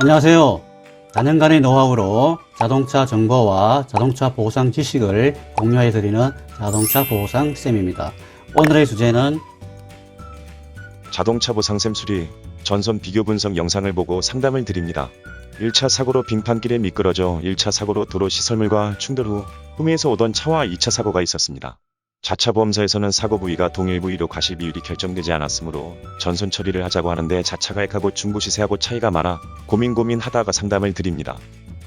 안녕하세요. 다년간의 노하우로 자동차 정보와 자동차 보상 지식을 공유해 드리는 자동차 보상 쌤입니다. 오늘의 주제는 자동차 보상샘 수리 전선 비교 분석 영상을 보고 상담을 드립니다. 1차 사고로 빙판길에 미끄러져 1차 사고로 도로 시설물과 충돌 후 후미에서 오던 차와 2차 사고가 있었습니다. 자차 보험사에서는 사고 부위가 동일 부위로 과실 비율이 결정되지 않았으므로 전선 처리를 하자고 하는데 자차가 액하고 중고 시세하고 차이가 많아 고민 고민 하다가 상담을 드립니다.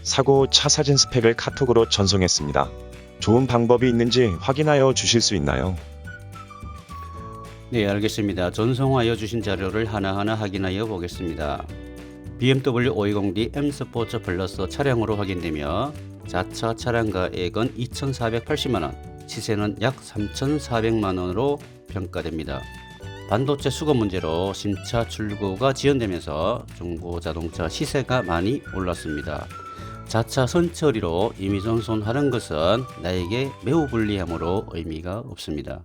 사고 후차 사진 스펙을 카톡으로 전송했습니다. 좋은 방법이 있는지 확인하여 주실 수 있나요? 네, 알겠습니다. 전송하여 주신 자료를 하나하나 확인하여 보겠습니다. BMW 520D M 스포츠 플러스 차량으로 확인되며 자차 차량 가액은 2,480만 원, 시세는 약 3,400만 원으로 평가됩니다. 반도체 수급 문제로 신차 출고가 지연되면서 중고 자동차 시세가 많이 올랐습니다. 자차 선처리로 이미 전손하는 것은 나에게 매우 불리하므로 의미가 없습니다.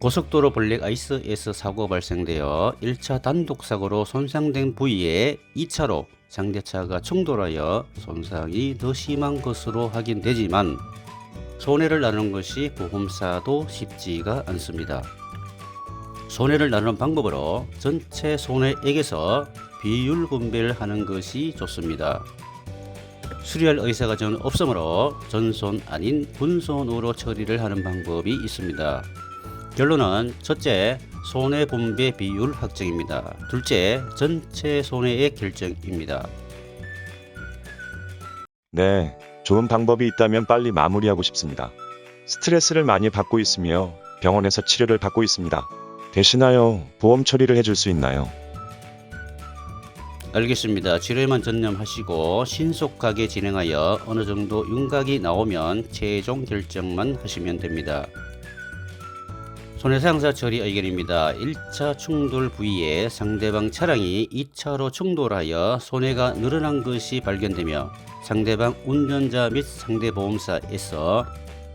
고속도로 블랙 아이스에서 사고 발생되어 1차 단독 사고로 손상된 부위에 2차로 상대차가 충돌하여 손상이 더 심한 것으로 확인되지만 손해를 나누는 것이 보험사도 쉽지가 않습니다. 손해를 나누는 방법으로 전체 손해액에서 비율 분배를 하는 것이 좋습니다. 수리할 의사가 저는 없으므로 전손 아닌 분손으로 처리를 하는 방법이 있습니다. 결론은 첫째, 손해 분배 비율 확정입니다. 둘째, 전체 손해액 결정입니다. 네, 좋은 방법이 있다면 빨리 마무리하고 싶습니다. 스트레스를 많이 받고 있으며 병원에서 치료를 받고 있습니다. 대신하여 보험 처리를 해줄 수 있나요? 알겠습니다. 치료에만 전념하시고 신속하게 진행하여 어느 정도 윤곽이 나오면 최종 결정만 하시면 됩니다. 손해상사 처리 의견입니다. 1차 충돌 부위에 상대방 차량이 2차로 충돌하여 손해가 늘어난 것이 발견되며 상대방 운전자 및 상대 보험사에서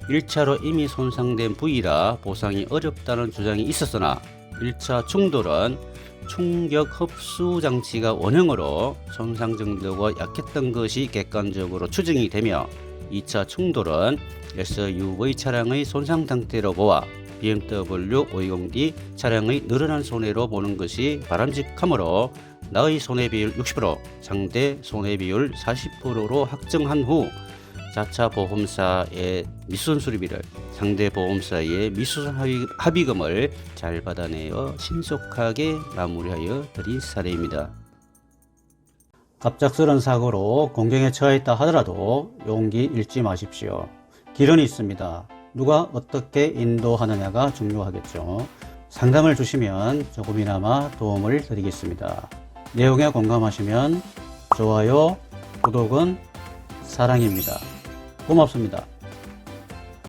1차로 이미 손상된 부위라 보상이 어렵다는 주장이 있었으나 1차 충돌은 충격 흡수 장치가 원형으로 손상 정도가 약했던 것이 객관적으로 추정이 되며 2차 충돌은 SUV 차량의 손상 상태로 보아 BMW 520D 차량의 늘어난 손해로 보는 것이 바람직하므로 나의 손해 비율 60%, 상대 손해 비율 40%로 확정한 후 자차 보험사의 미수선 수리비를 상대 보험사의 미수선 합의, 합의금을 잘 받아내어 신속하게 마무리하여 드릴 사례입니다. 갑작스런 사고로 공경에 처했다 하더라도 용기 잃지 마십시오. 길은 있습니다. 누가 어떻게 인도하느냐가 중요하겠죠. 상담을 주시면 조금이나마 도움을 드리겠습니다. 내용에 공감하시면 좋아요, 구독은 사랑입니다. 고맙습니다.